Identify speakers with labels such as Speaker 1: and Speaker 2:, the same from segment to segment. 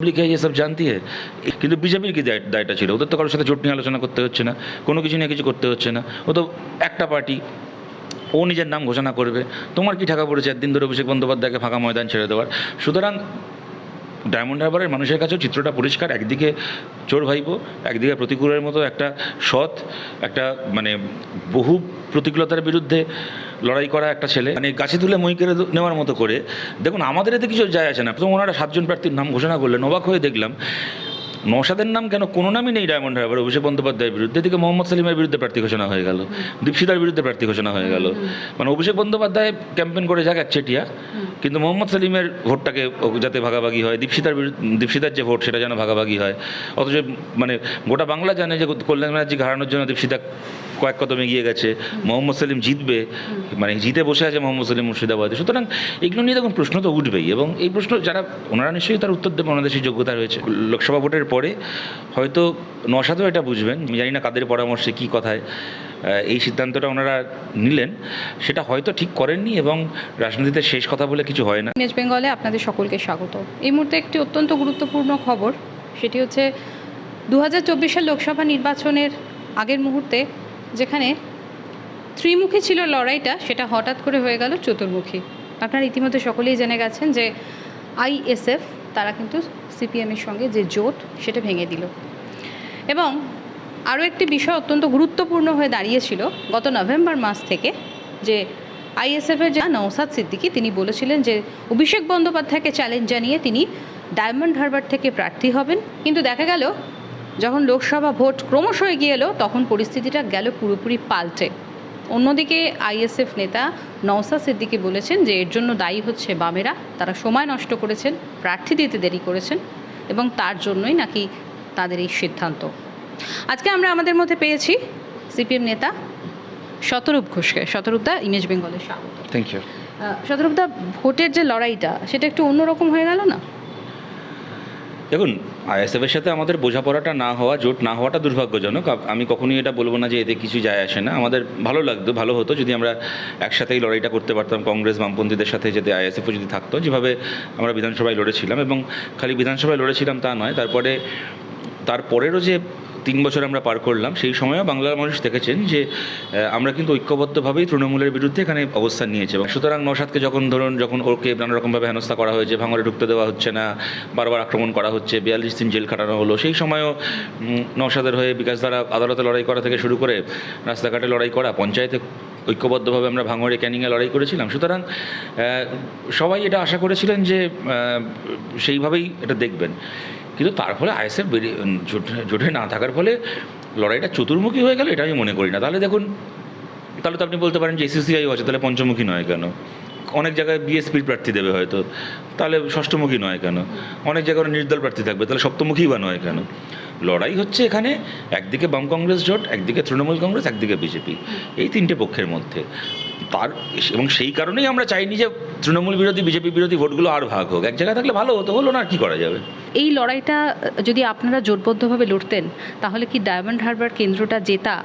Speaker 1: Public এই সব জানতি হ্যাঁ কিন্তু বিজেপির কি দায়টা ছিল? ওদের তো কারোর সাথে জোট নিয়ে আলোচনা করতে হচ্ছে না, কোনো কিছু নিয়ে কিছু করতে হচ্ছে না। ও তো একটা পার্টি ও নিজের নাম ঘোষণা করবে। তোমার কি ঠাকা পড়েছে একদিন ধরে অভিষেক বন্দ্যোপাধ্যায়কে ফাঁকা ময়দান ছেড়ে দেওয়ার? সুতরাং ডায়মন্ড হারবারের মানুষের কাছেও চিত্রটা পরিষ্কার, একদিকে চোর ভাইপো, একদিকে প্রতিকূলের মতো একটা সৎ, একটা মানে বহু প্রতিকূলতার বিরুদ্ধে লড়াই করা একটা ছেলে। মানে গাছে তুলে মই কেড়ে নেওয়ার মতো করে। দেখুন, আমাদের এতে কিছু যায় আসে না। প্রথম ওনারা সাতজন প্রার্থীর নাম ঘোষণা করলেন, অবাক হয়ে দেখলাম নৌসাদের নাম কেন কোনো নামই নেই ডায়মন্ড হারবার? অভিষেক বন্দ্যোপাধ্যায়ের বিরুদ্ধে, এদিকে মোহাম্মদ সালিমের বিরুদ্ধে প্রার্থী ঘোষণা হয়ে গেল দীপশিতার বিরুদ্ধে প্রার্থী ঘোষণা হয়ে গেল। মানে অভিষেক বন্দ্যোপাধ্যায় ক্যাম্পেন করে যাক একচেটিয়া কিন্তু মোহাম্মদ সেলিমের ভোটটাকে যাতে ভাগাভাগি হয়, দীপশিতার দীপশিতার যে ভোট সেটা যেন ভাগাভাগি হয়, অথচ মানে গোটা বাংলা জানে যে কল্যাণ ব্যানার্জি হারানোর জন্য দীপশিতা কয়েক কদম এগিয়ে গেছে, মোহাম্মদ সেলিম জিতবে মানে জিতে বসে আছে মোহাম্মদ সেলিম মুর্শিদাবাদে। সুতরাং এগুলো নিয়ে দেখুন, প্রশ্ন তো উঠবেই এবং এই প্রশ্ন যারা, ওনারা নিশ্চয়ই তার উত্তর দেবে ওনাদের সেই যোগ্যতা রয়েছে। লোকসভা ভোটের পরে হয়তো নশাতেও এটা বুঝবেন জানি না কাদের পরামর্শে কী কথায়। এই সিদ্ধান্তটা ওনারা নিলেন। সেটা হয়তো ঠিক করেননি এবং রাজনীতিতে শেষ কথা বলে কিছু হয় না।
Speaker 2: ওয়েস্ট বেঙ্গলে আপনাদের সকলকে স্বাগত। এই মুহূর্তে একটি অত্যন্ত গুরুত্বপূর্ণ খবর, সেটি হচ্ছে দু হাজার লোকসভা নির্বাচনের আগের মুহূর্তে যেখানে ত্রিমুখী ছিল লড়াইটা, সেটা হঠাৎ করে হয়ে গেল চতুর্মুখী। আপনারা ইতিমধ্যে সকলেই জেনে গেছেন যে আইএসএফ, তারা কিন্তু সিপিএমের সঙ্গে যে জোট, সেটা ভেঙে দিল। এবং আরও একটি বিষয় অত্যন্ত গুরুত্বপূর্ণ হয়ে দাঁড়িয়েছিল গত নভেম্বর মাস থেকে, যে আইএসএফের যা নৌসাদ সিদ্দিকী, তিনি বলেছিলেন যে অভিষেক বন্দ্যোপাধ্যায়কে চ্যালেঞ্জ জানিয়ে তিনি ডায়মন্ড হারবার থেকে প্রার্থী হবেন। কিন্তু দেখা গেল, যখন লোকসভা ভোট ক্রমশ এগিয়ে এলো, তখন পরিস্থিতিটা গেল পুরোপুরি পাল্টে। অন্যদিকে আইএসএফ নেতা নওসাদ সিদ্দিকী বলেছেন যে এর জন্য দায়ী হচ্ছে বামেরা, তারা সময় নষ্ট করেছেন, প্রার্থী দিতে দেরি করেছেন এবং তার জন্যই নাকি তাদের এই সিদ্ধান্ত। আজকে আমরা আমাদের মধ্যে পেয়েছি সিপিএম নেতা শতরূপ ঘোষকে। শতরূপ শতরূপদা ইমেজ বেঙ্গলের স্বাগত।
Speaker 1: থ্যাংক ইউ
Speaker 2: আহ, শতরূপদা ভোটের যে লড়াইটা সেটা একটু অন্যরকম হয়ে গেল না?
Speaker 1: দেখুন আইএসএফের সাথে আমাদের বোঝাপড়াটা না হওয়া জোট না হওয়াটা দুর্ভাগ্যজনক। আমি কখনোই এটা বলব না যে এতে কিছু যায় আসে না। আমাদের ভালো লাগতো ভালো হতো যদি আমরা একসাথেই লড়াইটা করতে পারতাম কংগ্রেস বামপন্থীদের সাথে যদি আইএসএফও যদি থাকতো। যেভাবে আমরা বিধানসভায় লড়েছিলাম এবং খালি বিধানসভায় লড়েছিলাম তা নয় তারপরে তারপরেরও যে তিন বছর আমরা পার করলাম, সেই সময়ও বাংলার মানুষ দেখেছেন যে আমরা কিন্তু ঐক্যবদ্ধভাবেই তৃণমূলের বিরুদ্ধে এখানে অবস্থান নিয়েছে সুতরাং নৌসাদকে যখন ধরুন, যখন ওকে নানা রকমভাবে হেনস্থা করা হয়েছে ভাঙরে ঢুকতে দেওয়া হচ্ছে না, বারবার আক্রমণ করা হচ্ছে, বিয়াল্লিশ দিন জেল খাটানো হলো, সেই সময়ও নৌসাদের হয়ে বিকাশ দ্বারা আদালতে লড়াই করা থেকে শুরু করে রাস্তাঘাটে লড়াই করা, পঞ্চায়েতে ঐক্যবদ্ধভাবে আমরা ভাঙড়ে ক্যানিংয়ে লড়াই করেছিলাম। সুতরাং সবাই এটা আশা করেছিলেন যে সেইভাবেই এটা দেখবেন। কিন্তু তার ফলে আইএসএফ বেরিয়ে জোটে না থাকার ফলে লড়াইটা চতুর্মুখী হয়ে গেল এটা আমি মনে করি না। তাহলে দেখুন, তাহলে তো আপনি বলতে পারেন যে এসিসিআই আছে, তাহলে পঞ্চমুখী নয় কেন? অনেক জায়গায় বিএসপির প্রার্থী দেবে হয়তো, তাহলে ষষ্ঠমুখী নয় কেন? অনেক জায়গায় নির্দল প্রার্থী থাকবে, তাহলে সপ্তমুখী বা নয় কেন? লড়াই হচ্ছে এখানে, একদিকে বাম কংগ্রেস জোট, একদিকে তৃণমূল কংগ্রেস, একদিকে বিজেপি, এই তিনটে পক্ষের মধ্যে। তার এবং সেই কারণেই আমরা চাইনি যে তৃণমূল বিরোধী বিজেপি বিরোধী ভোটগুলো আর ভাগ হোক। এক জায়গায় থাকলে ভালো হতো হলো না আর কী করা যাবে?
Speaker 2: এই লড়াইটা যদি আপনারা জোটবদ্ধভাবে লড়তেন তাহলে কি ডায়মন্ড হারবার কেন্দ্রটা জেতা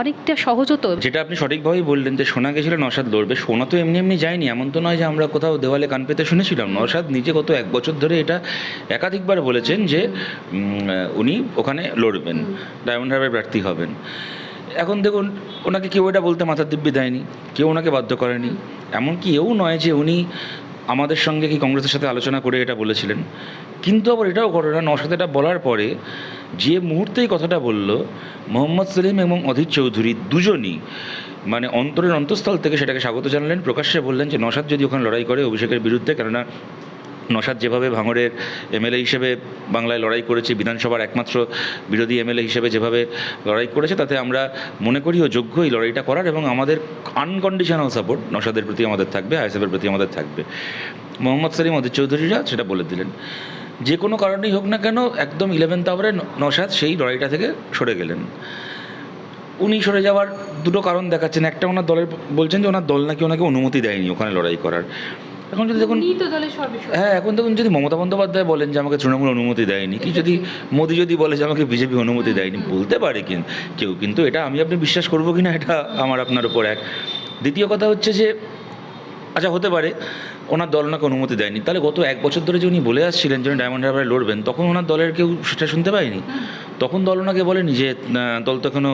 Speaker 2: অনেকটা সহজ হতো?
Speaker 1: যেটা আপনি সঠিকভাবেই বললেন যে সোনা গেছিল নসাদ লড়বে। সোনা তো এমনি এমনি যায়নি এমন তো নয় যে আমরা কোথাও দেওয়ালে কান পেতে শুনেছিলাম। নসাদ নিজে গত এক বছর ধরে এটা একাধিকবার বলেছেন যে উনি ওখানে লড়বেন ডায়মন্ড হারবার প্রার্থী হবেন। এখন দেখুন, ওনাকে কেউ এটা বলতে মাথার দিব্যি দেয়নি, কেউ ওনাকে বাধ্য করেনি। এমনকি এও নয় যে উনি আমাদের সঙ্গে কি কংগ্রেসের সাথে আলোচনা করে এটা বলেছিলেন। কিন্তু আবার এটাও করে না নসাদ এটা বলার পরে যে মুহূর্তেই কথাটা বলল, মোহাম্মদ সেলিম এবং অধীর চৌধুরী দুজনই মানে অন্তরের অন্তঃস্থল থেকে সেটাকে স্বাগত জানালেন। প্রকাশ্যে বললেন যে নসাদ যদি ওখানে লড়াই করে অভিষেকের বিরুদ্ধে, কেননা নসাদ যেভাবে ভাঙড়ের এমএলএ হিসেবে বাংলায় লড়াই করেছে, বিধানসভার একমাত্র বিরোধী এমএলএ হিসেবে যেভাবে লড়াই করেছে, তাতে আমরা মনে করি ও যোগ্য এই লড়াইটা করার এবং আমাদের আনকন্ডিশনাল সাপোর্ট নসাদের প্রতি আমাদের থাকবে আইএসএফের প্রতি আমাদের থাকবে। মোহাম্মদ সালিম অদিত চৌধুরীরা সেটা বলে দিলেন। যে কোনো কারণেই হোক না কেন একদম ইলেভেন্থ আওয়ারে নসাদ সেই লড়াইটা থেকে সরে গেলেন। উনি সরে যাওয়ার দুটো কারণ দেখাচ্ছেন। একটা ওনার দলের বলছেন যে ওনার দল নাকি ওনাকে অনুমতি দেয়নি ওখানে লড়াই করার। এখন যদি দেখুন হ্যাঁ এখন দেখুন যদি মমতা বন্দ্যোপাধ্যায় বলেন যে আমাকে তৃণমূল অনুমতি দেয়নি কি যদি মোদী যদি বলে যে আমাকে বিজেপি অনুমতি দেয়নি বলতে পারে কিন্তু কেউ কিন্তু এটা আমি আপনি বিশ্বাস করব কি না এটা আমার আপনার উপর এক। দ্বিতীয় কথা হচ্ছে যে আচ্ছা হতে পারে ওনার দল ওনাকে অনুমতি দেয়নি। তাহলে গত এক বছর ধরে যে উনি বলে আসছিলেন যে উনি ডায়মন্ড হারবারে লড়বেন, তখন ওনার দলের কেউ সেটা শুনতে পায়নি? তখন দল ওনাকে বলেনি যে দল তো এখনও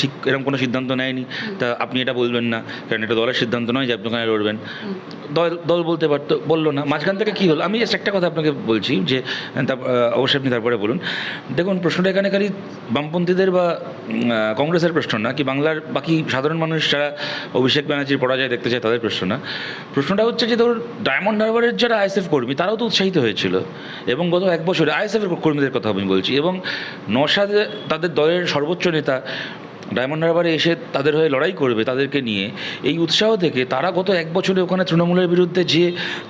Speaker 1: ঠিক এরকম কোনো সিদ্ধান্ত নেয়নি। তা আপনি এটা বলবেন না, কারণ এটা দলের সিদ্ধান্ত নয় যে আপনি ওখানে লড়বেন। দল দল বলতে পারতো, বলল না। মাঝখান থেকে কী হলো? আমি জাস্ট একটা কথা আপনাকে বলছি যে অবশ্যই আপনি তারপরে বলুন। দেখুন, প্রশ্নটা এখানে খালি বামপন্থীদের বা কংগ্রেসের প্রশ্ন না, কি বাংলার বাকি সাধারণ মানুষ যারা অভিষেক ব্যানার্জির পরাজয় দেখতে চায় তাদের প্রশ্ন না। প্রশ্নটা হচ্ছে যে, ধরুন ডায়মন্ড হারবারের যারা আইএসএফ কর্মী, তারাও তো উৎসাহিত হয়েছিল। এবং গত এক বছরে আইএসএফের কর্মীদের কথা আমি বলছি। এবং নশাদে তাদের দলের সর্বোচ্চ নেতা ডায়মন্ড হারবারে এসে তাদের হয়ে লড়াই করবে তাদেরকে নিয়ে, এই উৎসাহ থেকে তারা গত এক বছরে ওখানে তৃণমূলের বিরুদ্ধে যে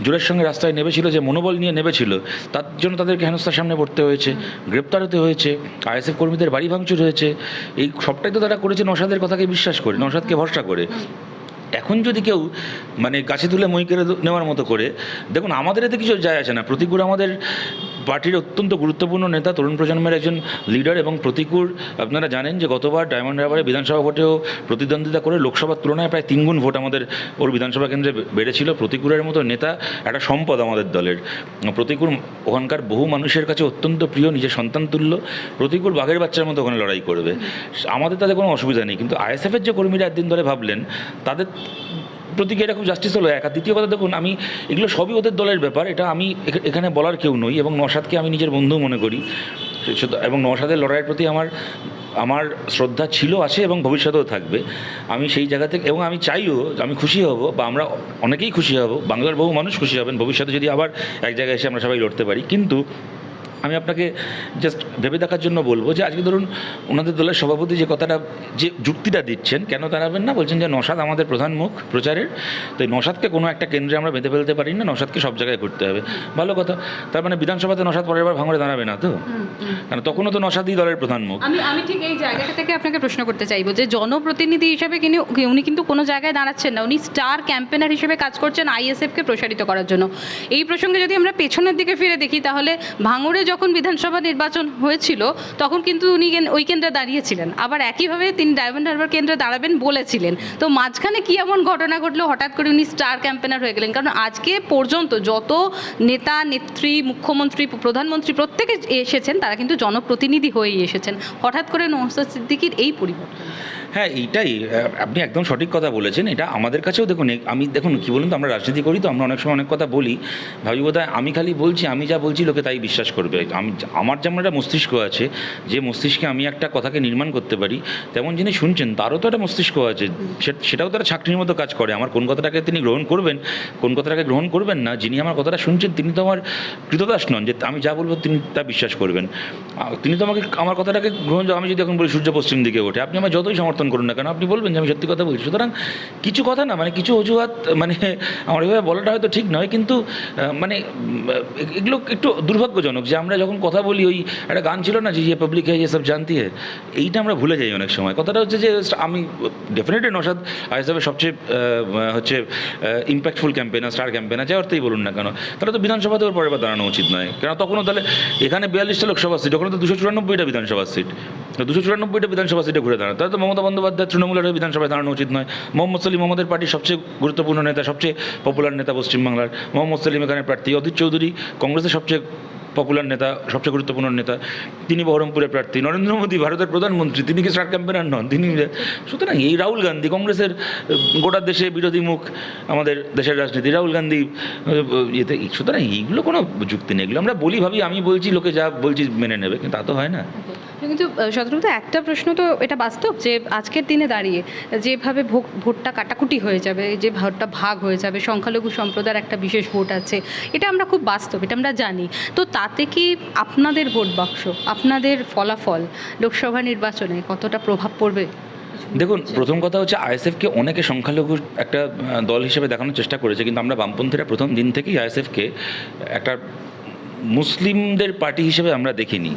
Speaker 1: জোরের সঙ্গে রাস্তায় নেমেছিল, যে মনোবল নিয়ে নেমেছিল, তার জন্য তাদেরকে হেনস্থার সামনে পড়তে হয়েছে, গ্রেপ্তার হতে হয়েছে, আইএসএফ কর্মীদের বাড়ি ভাঙচুর হয়েছে। এই সবটাই তো তারা করেছে নসাদের কথাকে বিশ্বাস করে নসাদকে ভরসা করে। এখন যদি কেউ মানে গাছে তুলে মই কেড়ে নেওয়ার মতো করে, দেখুন, আমাদের এতে কিছু যায় আসে না। প্রতিকূল আমাদের পার্টির অত্যন্ত গুরুত্বপূর্ণ নেতা, তরুণ প্রজন্মের একজন লিডার এবং প্রতিকূল আপনারা জানেন যে গতবার ডায়মন্ড হারবারে বিধানসভা ভোটেও প্রতিদ্বন্দ্বিতা করে লোকসভার তুলনায় প্রায় তিনগুণ ভোট আমাদের ওর বিধানসভা কেন্দ্রে বেড়েছিল। প্রতিকূলের মতো নেতা একটা সম্পদ আমাদের দলের। প্রতিকূল ওখানকার বহু মানুষের কাছে অত্যন্ত প্রিয়, নিজের সন্তান তুল্য। প্রতিকূল বাঘের বাচ্চার মতো ওখানে লড়াই করবে। আমাদের তাদের কোনো অসুবিধা নেই। কিন্তু আইএসএফের যে কর্মীরা একদিন ধরে ভাবলেন, তাদের প্রতীকে খুব জাস্টিস হলো এক। আর দ্বিতীয় কথা দেখুন, আমি এগুলো সবই ওদের দলের ব্যাপার, এটা আমি এখানে বলার কেউ নই এবং নসাদকে আমি নিজের বন্ধু মনে করি। এবং নসাদের লড়াইয়ের প্রতি আমার আমার শ্রদ্ধা ছিল, আছে এবং ভবিষ্যতেও থাকবে। আমি সেই জায়গা থেকে এবং আমি চাইও আমি খুশি হব বা আমরা অনেকেই খুশি হব, বাংলার বহু মানুষ খুশি হবেন। ভবিষ্যতে যদি আবার এক জায়গায় এসে আমরা সবাই লড়তে পারি। কিন্তু আমি আপনাকে জাস্ট ভেবে দেখার জন্য বলব যে আজকে ধরুন ওনাদের দলের সভাপতি যে কথাটা যে যুক্তিটা দিচ্ছেন কেন দাঁড়াবেন না? বলছেন যে নসাদ আমাদের প্রধান মুখ প্রচারের তো এই নসাদকে কোনো একটা কেন্দ্রে আমরা বেঁধে ফেলতে পারি না নসাদকে সব জায়গায় করতে হবে। ভালো কথা। তার মানে বিধানসভাতে নসাদ পরের বার ভাঙড়ে দাঁড়াবে না তো? কারণ তখনও তো নসাদই দলের প্রধান মুখ।
Speaker 2: আমি আমি ঠিক এই জায়গাটা থেকে আপনাকে প্রশ্ন করতে চাইব যে জনপ্রতিনিধি হিসেবে কিনি উনি কিন্তু কোনো জায়গায় দাঁড়াচ্ছেন না। উনি স্টার ক্যাম্পেনার হিসেবে কাজ করছেন আইএসএফকে প্রসারিত করার জন্য। এই প্রসঙ্গে যদি আমরা পেছনের দিকে ফিরে দেখি তাহলে ভাঙড়ে যখন বিধানসভা নির্বাচন হয়েছিল, তখন কিন্তু উনি ওই কেন্দ্রে দাঁড়িয়েছিলেন। আবার একইভাবে তিনি ডায়মন্ড হারবার কেন্দ্রে দাঁড়াবেন বলেছিলেন। তো মাঝখানে কি এমন ঘটনা ঘটলো? হঠাৎ করে উনি স্টার ক্যাম্পেনার হয়ে গেলেন। কারণ আজকে পর্যন্ত যত নেতা, নেত্রী, মুখ্যমন্ত্রী, প্রধানমন্ত্রী প্রত্যেকে এসেছেন, তারা কিন্তু জনপ্রতিনিধি হয়েই এসেছেন। হঠাৎ করে নৌসাদ সিদ্দিকির এই পরিবর্তন।
Speaker 1: হ্যাঁ এইটাই। আপনি একদম সঠিক কথা বলেছেন। এটা আমাদের কাছেও দেখুন আমি দেখুন কী বলুন তো, আমরা রাজনীতি করি তো, আমরা অনেক সময় অনেক কথা বলি। ভাবি বোধহয় আমি খালি বলছি, আমি যা বলছি লোকে তাই বিশ্বাস করবে। আমি আমার যেমন একটা মস্তিষ্ক আছে, যে মস্তিষ্কে আমি একটা কথাকে নির্মাণ করতে পারি, তেমন যিনি শুনছেন, তারও তো একটা মস্তিষ্ক আছে। সেটাও তারা চাকরির মতো কাজ করে। আমার কোন কথাটাকে তিনি গ্রহণ করবেন, কোন কথাটাকে গ্রহণ করবেন না, যিনি আমার কথাটা শুনছেন, তিনি তো আমার কৃতদাস নন, যে আমি যা বলব তিনি তা বিশ্বাস করবেন। তিনি তো আমাকে, আমার কথাটাকে গ্রহণ, আমি যদি এখন বলি সূর্য পশ্চিম দিকে ওঠে, আপনি আমার যতই সমর্থন করুন না কেন, আপনি বলবেন যে আমি সত্যি কথা বলছি। সুতরাং কিছু কথা না মানে কিছু অজুহাত মানে আমার এভাবে বলাটা হয়তো ঠিক নয়, কিন্তু মানে এগুলো একটু দুর্ভাগ্যজনক যে আমরা যখন কথা বলি, ওই একটা গান ছিল না যে ইয়ে পাবলিক হ্যাঁ সব জানতি হ্যাঁ এইটা আমরা ভুলে যাই অনেক সময়। কথাটা হচ্ছে যে আমি ডেফিনেটলি নসাদ হিসাবে সবচেয়ে হচ্ছে ইম্প্যাক্টফুল ক্যাম্পেনার স্টার ক্যাম্পেনার যে অর্থেই বলুন না কেন, তাহলে তো বিধানসভাতে ওর পরের বার দাঁড়ানো উচিত নয়। কেন, তখনও তাহলে এখানে বিয়াল্লিশটা লোকসভা সিট ওখানে তো দুশো চুরানব্বইটা বিধানসভা সিট দুশো চুরানব্বইটা বিধানসভা সিটে ঘুরে দাঁড়ানো, তাহলে তো মমতা বন্দ্যোপাধ্যায় তৃণমূলের হয়ে বিধানসভায় দাঁড়ানো উচিত নয়। মোহাম্মদ সলিম আমাদের পার্টির সবচেয়ে গুরুত্বপূর্ণ নেতা, সবচেয়ে পপুলার নেতা পশ্চিমবাংলার। মোহাম্মদ সলিম এখানে প্রার্থী। অধীর চৌধুরী কংগ্রেসের সবচেয়ে পপুলার নেতা, সবচেয়ে গুরুত্বপূর্ণ নেতা, তিনি বহরমপুরের প্রার্থী। নরেন্দ্র মোদী ভারতের প্রধানমন্ত্রী, তিনি কি স্টার ক্যাম্পেনার নন? তিনি সুতরাং এই রাহুল গান্ধী, কংগ্রেসের গোটা দেশে বিরোধী মুখ, আমাদের দেশের রাজনীতি, রাহুল গান্ধী ইয়েতে সুতরাং এইগুলো কোনো যুক্তি নেই। এগুলো আমরা বলি, ভাবি, আমি বলছি, লোকে যা বলছি মেনে নেবে, কিন্তু তা তো হয় না।
Speaker 2: কিন্তু শতরূপ একটা প্রশ্ন তো এটা বাস্তব, যে আজকের দিনে দাঁড়িয়ে যেভাবে ভোট ভোটটা কাটাকুটি হয়ে যাবে যে ভোটটা ভাগ হয়ে যাবে, সংখ্যালঘু সম্প্রদায়ের একটা বিশেষ ভোট আছে, এটা আমরা খুব বাস্তব, এটা আমরা জানি। তো তাতে কি আপনাদের ভোট বাক্স, আপনাদের ফলাফল লোকসভা নির্বাচনে কতটা প্রভাব পড়বে?
Speaker 1: দেখুন, প্রথম কথা হচ্ছে আইএসএফকে অনেকে সংখ্যালঘু একটা দল হিসেবে দেখানোর চেষ্টা করেছে, কিন্তু আমরা বামপন্থীরা প্রথম দিন থেকেই আইএসএফকে একটা মুসলিমদের পার্টি হিসেবে আমরা দেখিনি।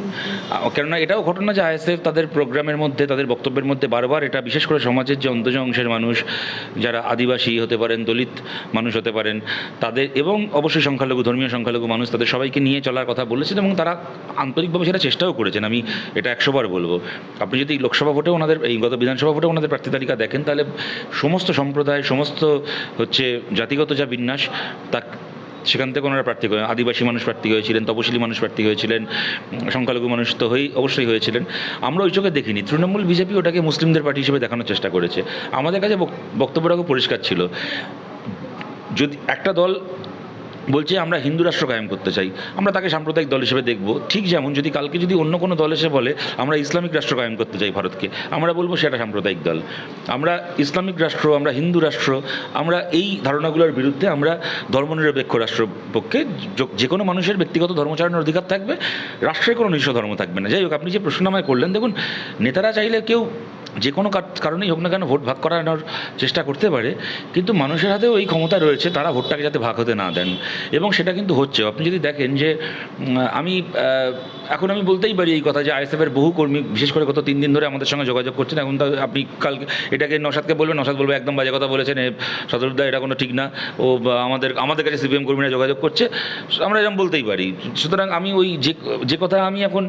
Speaker 1: কেননা এটাও ঘটনা যে আইএসএফ তাদের প্রোগ্রামের মধ্যে, তাদের বক্তব্যের মধ্যে বারবার এটা বিশেষ করে সমাজের যে অন্তজ অংশের মানুষ, যারা আদিবাসী হতে পারেন, দলিত মানুষ হতে পারেন, তাদের এবং অবশ্যই সংখ্যালঘু, ধর্মীয় সংখ্যালঘু মানুষ তাদের সবাইকে নিয়ে চলার কথা বলেছেন এবং তারা আন্তরিকভাবে সেটা চেষ্টাও করেছেন। আমি এটা একশোবার বলব। আপনি যদি লোকসভা ভোটে ওনাদের, এই গত বিধানসভা ভোটে ওনাদের প্রার্থী তালিকা দেখেন, তাহলে সমস্ত সম্প্রদায়, সমস্ত হচ্ছে জাতিগত যা বিন্যাস, তা সেখান থেকে ওনারা প্রার্থী করেন। আদিবাসী মানুষ প্রার্থী হয়েছিলেন, তপশিলি মানুষ প্রার্থী হয়েছিলেন, সংখ্যালঘু মানুষ তো হয়েই অবশ্যই হয়েছিলেন। আমরা ওই চোখে দেখিনি। তৃণমূল বিজেপি ওটাকে মুসলিমদের পার্টি হিসেবে দেখানোর চেষ্টা করেছে। আমাদের কাছে বক- বক্তব্যটা খুব পরিষ্কার ছিল। যদি একটা দল বলছে, আমরা হিন্দু রাষ্ট্র কায়েম করতে চাই। আমরা তাকে সাম্প্রদায়িক দল হিসেবে দেখব। ঠিক যেমন, যদি কালকে যদি অন্য কোনো দল এসে বলে, আমরা ইসলামিক রাষ্ট্র কায়েম করতে চাই ভারতকে আমরা বলব সেটা সাম্প্রদায়িক দল। আমরা ইসলামিক রাষ্ট্র, আমরা হিন্দু রাষ্ট্র, আমরা এই ধারণাগুলোর বিরুদ্ধে আমরা ধর্মনিরপেক্ষ রাষ্ট্র পক্ষে য- কোনো মানুষের ব্যক্তিগত ধর্মচারণের অধিকার থাকবে। রাষ্ট্রের কোনো নিঃস্ব ধর্ম থাকবে না। যাই হোক, আপনি যে প্রশ্ন আমায় করলেন, দেখুন, নেতারা চাইলে কেউ যে কোনো কার- কারণেই হোক না কেন ভোট ভাগ করানোর চেষ্টা করতে পারে, কিন্তু মানুষের হাতেও এই ক্ষমতা রয়েছে, তারা ভোটটাকে যাতে ভাগ হতে না দেন। এবং সেটা কিন্তু হচ্ছে, আপনি যদি দেখেন যে আমি এখন আমি বলতেই পারি এই কথা যে আইএসএফের বহু কর্মী, বিশেষ করে গত তিন দিন ধরে আমাদের সঙ্গে যোগাযোগ করছেন, এখন তো আপনি কালকে, এটাকে নসাদকে বলবেন নসাদ বলবে, একদম বাজে কথা বলেছেন সদরুদ্দা, এটা কোনো ঠিক না, ও আমাদের আমাদের কাছে সিপিএম কর্মীরা যোগাযোগ করছে, আমরা এরকম বলতেই পারি। সুতরাং আমি ওই যে যে কথা আমি এখন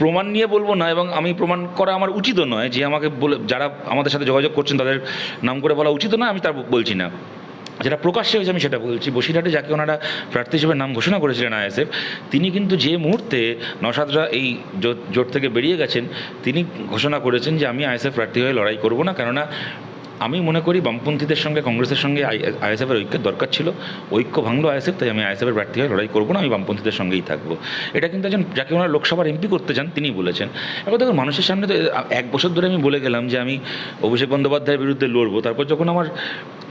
Speaker 1: প্রমাণ নিয়ে বলব না এবং আমি প্রমাণ করা আমার উচিতও নয় যে আমাকে বলে, যারা আমাদের সাথে যোগাযোগ করছেন তাদের নাম করে বলা উচিত নয় আমি তার বলছি না। যেটা প্রকাশ্যে হয়েছে আমি সেটা বলছি। বসিরহাটে যাকে ওনারা প্রার্থী হিসেবে নাম ঘোষণা করেছিলেন আইএসএফ, তিনি কিন্তু যে মুহূর্তে নসাদরা এই জোট থেকে বেরিয়ে গেছেন, তিনি ঘোষণা করেছেন যে আমি আইএসএফ প্রার্থী হয়ে লড়াই করব না, কেননা আমি মনে করি বামপন্থীদের সঙ্গে কংগ্রেসের সঙ্গে আইএসএফের ঐক্যের দরকার ছিল। ঐক্য ভাঙলো আইএসএফ তাই আমি আইএসএফের প্রার্থী হয়ে লড়াই করব না আমি বামপন্থীদের সঙ্গেই থাকব। এটা কিন্তু একজন যাকে ওনারা লোকসভার এমপি করতে চান তিনি বলেছেন। এখন দেখুন মানুষের সামনে তো এক বছর ধরে আমি বলে গেলাম যে আমি অভিষেক বন্দ্যোপাধ্যায়ের বিরুদ্ধে লড়বো। তারপর যখন আমার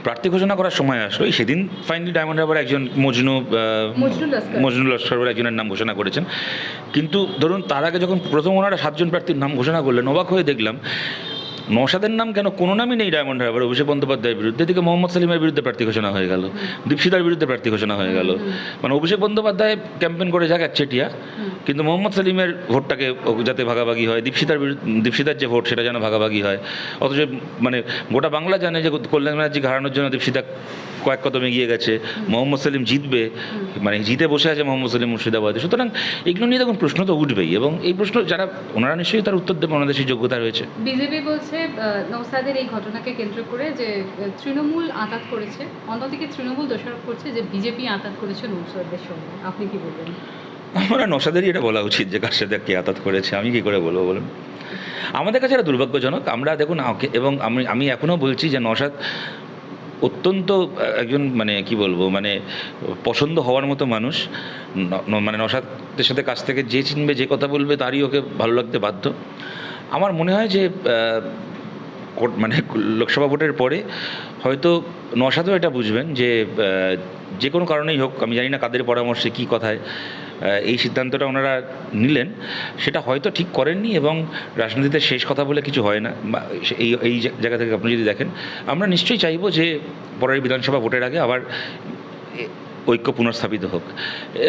Speaker 1: প্রার্থী ঘোষণা করার সময় আসলো সেদিন ফাইনালি ডায়মন্ড হারবার একজন মজনু আহ,
Speaker 2: মজনু লস্কর।
Speaker 1: লস্কর বলে একজনের নাম ঘোষণা করেছেন। কিন্তু ধরুন তার আগে যখন প্রথম ওনারা সাতজন প্রার্থীর নাম ঘোষণা করলেন অবাক হয়ে দেখলাম নওশাদের নাম কেন কোনো নামই নেই ডায়মন্ড হারবার? অভিষেক বন্দ্যোপাধ্যায়ের বিরুদ্ধে, এদিকে মোহাম্মদ সালিমের বিরুদ্ধে প্রার্থী ঘোষণা হয়ে গেল। দীপশিতার বিরুদ্ধে প্রার্থী ঘোষণা হয়ে গেল। মানে অভিষেক বন্দ্যোপাধ্যায় ক্যাম্পেন করে যাক একচেটিয়া, কিন্তু মোহাম্মদ সালিমের ভোটটাকে যাতে ভাগাভাগি হয় দীপশিতার দীপশিতার যে ভোট সেটা যেন ভাগাভাগি হয়। অথচ মানে গোটা বাংলা জানে যে কল্যাণ ব্যানার্জিকে হারানোর জন্য দীপশিতা কয়েক কদম এগিয়ে গেছে মোহাম্মদ সেলিম জিতবে মানে জিতে বসে আছে মোহাম্মদ সেলিম মুর্শিদাবাদে। সুতরাং এগুলো নিয়ে তখন প্রশ্ন তো উঠবেই এবং এই প্রশ্ন যারা ওনারা নিশ্চয়ই তার উত্তর দেবে ওনাদের সেই যোগ্যতা রয়েছে।
Speaker 2: বিজেপি বলছে নৌসাদের এই ঘটনাকে কেন্দ্র করে যে তৃণমূল আঘাত করেছে অন্যদিকে তৃণমূল দোষারোপ করছে যে বিজেপি আঘাত করেছে নৌসাদের সঙ্গে। আপনি কি বলবেন?
Speaker 1: আমরা নশাদেরই এটা বলা উচিত যে কার সাথে কে আতাত করেছে আমি কি করে বলব বলুন? আমাদের কাছে এটা দুর্ভাগ্যজনক। আমরা দেখুন এবং আমি আমি এখনও বলছি যে নশাদ অত্যন্ত, একজন মানে কি বলব মানে পছন্দ হওয়ার মতো মানুষ মানে নশাদের সাথে কাছ থেকে যে চিনবে, যে কথা বলবে, তারই ওকে ভালো লাগতে বাধ্য। আমার মনে হয় যে মানে লোকসভা ভোটের পরে হয়তো নশাদও এটা বুঝবেন যে যে কোনো কারণেই হোক, আমি জানি না কাদের পরামর্শে কী কথায় এই সিদ্ধান্তটা ওনারা নিলেন। সেটা হয়তো ঠিক করেননি এবং রাজনীতিতে শেষ কথা বলে কিছু হয় না। এই এই জায়গা থেকে আপনি যদি দেখেন, আমরা নিশ্চয়ই চাইব যে পরের বিধানসভা ভোটের আগে আবার ঐক্য পুনর্স্থাপিত হোক।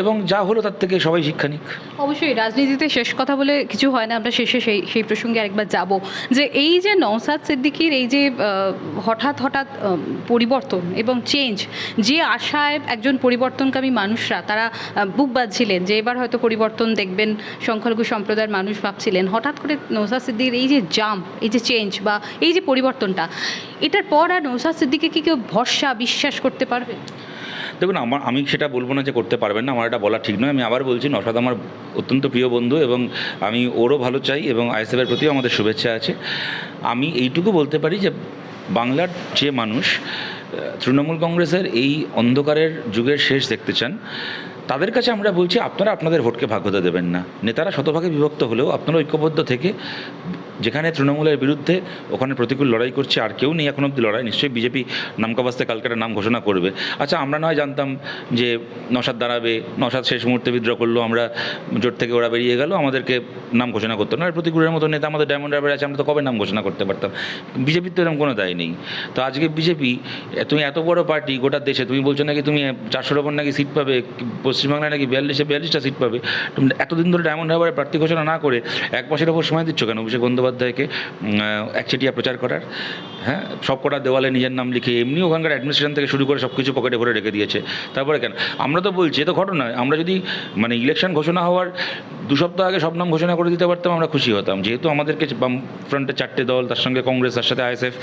Speaker 1: এবং যা হলো তার থেকে সবাই শিক্ষা নিক।
Speaker 2: অবশ্যই, রাজনীতিতে শেষ কথা বলে কিছু হয় না, আমরা শেষে সেই সেই প্রসঙ্গে আরেকবার যাব। যে এই যে নওসাদ সিদ্দিকির এই যে হঠাৎ হঠাৎ পরিবর্তন এবং চেঞ্জ যে আশায় একজন পরিবর্তনকামী মানুষরা, তারা বুক বাঁধছিলেন যে এবার হয়তো পরিবর্তন দেখবেন, সংখ্যালঘু সম্প্রদায়ের মানুষ ভাবছিলেন। হঠাৎ করে নৌসাদ সিদ্দিকির এই যে জাম্প এই যে চেঞ্জ বা এই যে পরিবর্তনটা, এটার পর আর নৌসাদ সিদ্দিকে কি কেউ ভরসা, বিশ্বাস করতে পারবে?
Speaker 1: দেখুন, আমার, আমি সেটা বলব না যে করতে পারবেন না, আমার এটা বলা ঠিক নয়। আমি আবার বলছি নসাদ আমার অত্যন্ত প্রিয় বন্ধু এবং আমি ওরও ভালো চাই এবং আইএসএফের প্রতিও আমাদের শুভেচ্ছা আছে। আমি এইটুকু বলতে পারি যে বাংলার যে মানুষ তৃণমূল কংগ্রেসের এই অন্ধকারের যুগের শেষ দেখতে চান, তাদের কাছে আমরা বলছি, আপনারা আপনাদের ভোটকে ভাগ হতে দেবেন না। নেতারা শতভাগে বিভক্ত হলেও আপনারা ঐক্যবদ্ধ থেকে যেখানে তৃণমূলের বিরুদ্ধে ওখানে প্রতিকূল লড়াই করছে আর কেউ নেই এখন অব্দি লড়াই, নিশ্চয়ই বিজেপি নামকাবাস্তে কালকে একটা নাম ঘোষণা করবে। আচ্ছা আমরা নয় জানতাম যে নসাদ দাঁড়াবে নসাদ শেষ মুহূর্তে বিদ্রোহ করল, আমরা জোট থেকে ওরা বেরিয়ে গেল, আমাদেরকে নাম ঘোষণা করতো না। আর প্রতিকূলের মতো নেতা আমাদের ডায়মন্ড হারবার আছে, আমরা তো কবে নাম ঘোষণা করতে পারতাম? বিজেপির তো এরকম কোনো দায় নেই। তো আজকে বিজেপি তুমি এত বড় পার্টি গোটা দেশে, তুমি বলছো নাকি তুমি চারশোর ওপর নাকি সিট পাবে, পশ্চিমবাংলায় নাকি বিয়াল্লিশে বিয়াল্লিশটা সিট পাবে? এতদিন ধরে ডায়মন্ড হারবারে প্রার্থী ঘোষণা না করে এক মাসের ওপর সময় দিচ্ছ কেন? অভিষেক বন্দ্যোপাধ্যায়কে একচেটিয়া প্রচার করার। হ্যাঁ সব কটা দেওয়ালে নিজের নাম লিখে এমনি ওখানকার অ্যাডমিনিস্ট্রেশন থেকে শুরু করে সব কিছু পকেটে ভরে রেখে দিয়েছে। তারপরে কেন? আমরা তো বলছি, এ তো ঘটনা। আমরা যদি মানে ইলেকশন ঘোষণা হওয়ার দু সপ্তাহ আগে সব নাম ঘোষণা করে দিতে পারতাম, আমরা খুশি হতাম। যেহেতু আমাদেরকে বাম ফ্রন্টে চারটে দল, তার সঙ্গে কংগ্রেস, তার সাথে আইএসএফ,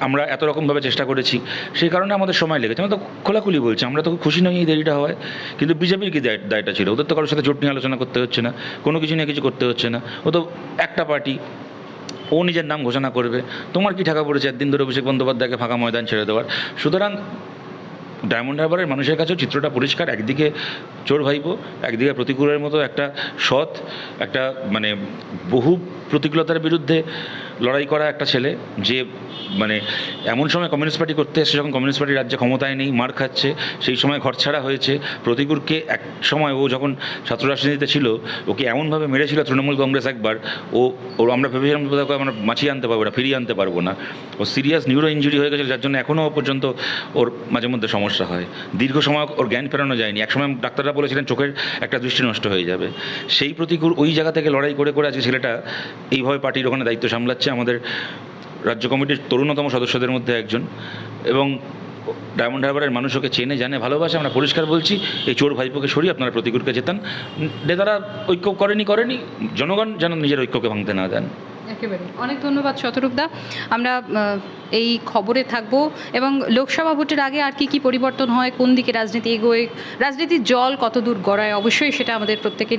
Speaker 1: আমরা এত রকমভাবে চেষ্টা করেছি। সেই কারণে আমাদের সময় লেগেছে। আমরা তো খোলাখুলি বলছি, আমরা তো খুশি নই এই দেরিটা হওয়ায় কিন্তু বিজেপির কি দায়- দায়টা ছিল? ওদের তো কারোর সাথে জোট নিয়ে আলোচনা করতে হচ্ছে না, কোনো কিছু নিয়ে কিছু করতে হচ্ছে না। ও তো একটা পার্টি ও নিজের নাম ঘোষণা করবে। তোমার কি ঠাকা পড়েছে একদিন ধরে অভিষেক বন্দ্যোপাধ্যায়কে ফাঁকা ময়দান ছেড়ে দেওয়ার? সুতরাং ডায়মন্ড হারবারের মানুষের কাছেও চিত্রটা পরিষ্কার, একদিকে চোর ভাইপো, একদিকে প্রতিকূলের মতো একটা সৎ, একটা মানে বহু প্রতিকূলতার বিরুদ্ধে লড়াই করা একটা ছেলে যে মানে এমন সময় কমিউনিস্ট পার্টি করতে এসে যখন কমিউনিস্ট পার্টি রাজ্যে ক্ষমতায় নেই, মার খাচ্ছে, সেই সময় ঘরছাড়া হয়েছে। প্রতিকূলকে এক সময় ও যখন ছাত্র রাজনীতিতে ছিল, ওকে এমনভাবে মেরেছিল তৃণমূল কংগ্রেস একবার, ও ও আমরা ভেবেছিলাম আমরা বাঁচিয়ে আনতে পারব না, ফিরিয়ে আনতে পারব না। ও সিরিয়াস নিউরো ইঞ্জুরি হয়ে গেছে যার জন্য এখনও পর্যন্ত ওর মাঝে মধ্যে সমস্যা হয়। দীর্ঘ সময় ওর জ্ঞান ফেরানো যায়নি। একসময় ডাক্তাররা বলেছিলেন চোখের একটা দৃষ্টি নষ্ট হয়ে যাবে। সেই প্রতিকূল ওই জায়গা থেকে লড়াই করে করে আজকে ছেলেটা এইভাবে পার্টির ওখানে দায়িত্ব সামলাচ্ছে। আমাদের রাজ্য কমিটির তরুণতম সদস্যদের মধ্যে একজন এবং ডায়মন্ড হারবারের মানুষ ওকে চেনে, জানে, ভালোবাসে, আমরা পরিষ্কার বলছি, এই চোর ভাইপোকে সরিয়ে আপনারা প্রতিকূলকে জেতান। নেতারা ঐক্য করেনি করেনি, জনগণ যেন নিজের ঐক্যকে ভাঙতে না দেন।
Speaker 2: একেবারে। অনেক ধন্যবাদ শতরূপদা আমরা এই খবরে থাকব এবং লোকসভা ভোটের আগে আর কি কি পরিবর্তন হয়, কোন দিকে রাজনীতি এগোয়, রাজনীতির জল কত দূর গড়ায়, অবশ্যই সেটা আমাদের প্রত্যেকেরই